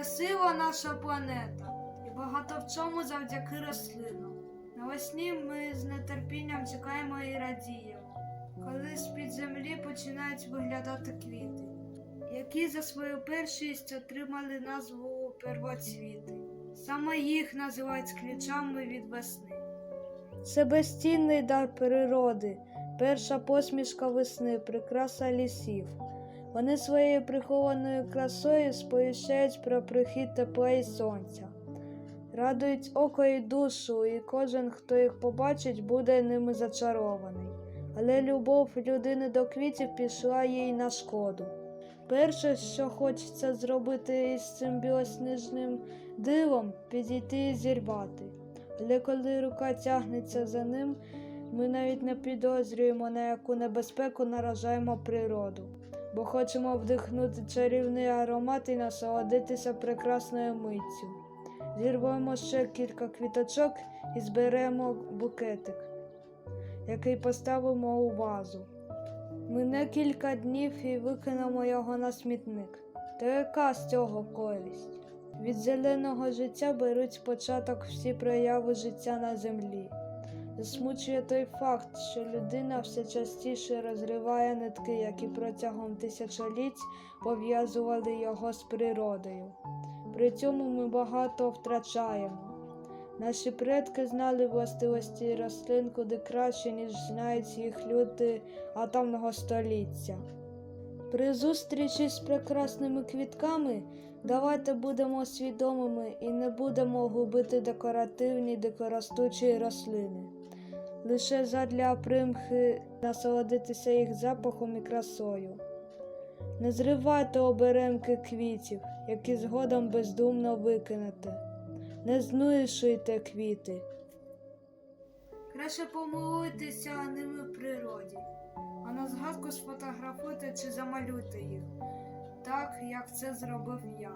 Красива наша планета і багато в чому завдяки рослинам. Навесні ми з нетерпінням чекаємо і радіємо, коли з-під землі починають виглядати квіти, які за свою першість отримали назву первоцвіти. Саме їх називають ключами від весни. Це безцінний дар природи, перша посмішка весни, прикраса лісів. Вони своєю прихованою красою сповіщають про прихід тепла і сонця, радують око і душу, і кожен, хто їх побачить, буде ними зачарований. Але любов людини до квітів пішла їй на шкоду. Перше, що хочеться зробити із цим білосніжним дивом, підійти і зірвати. Але коли рука тягнеться за ним, ми навіть не підозрюємо, на яку небезпеку наражаємо природу, бо хочемо вдихнути чарівний аромат і насолодитися прекрасною миттю. Зірвемо ще кілька квіточок і зберемо букетик, який поставимо у вазу. Мине кілька днів і викинемо його на смітник. То яка з цього користь? Від зеленого життя беруть початок всі прояви життя на землі. Засмучує той факт, що людина все частіше розриває нитки, які протягом тисячоліть пов'язували його з природою. При цьому ми багато втрачаємо. Наші предки знали властивості рослин куди краще, ніж знають їх люди атомного століття. При зустрічі з прекрасними квітками давайте будемо свідомими і не будемо губити декоративні дикоростучі рослини. Лише задля примхи насолодитися їх запахом і красою. Не зривайте оберемки квітів, які згодом бездумно викинете. Не знищуйте квіти. Краще помилуйтеся ними в природі, а на згадку сфотографуйте чи замалюйте їх, так як це зробив я.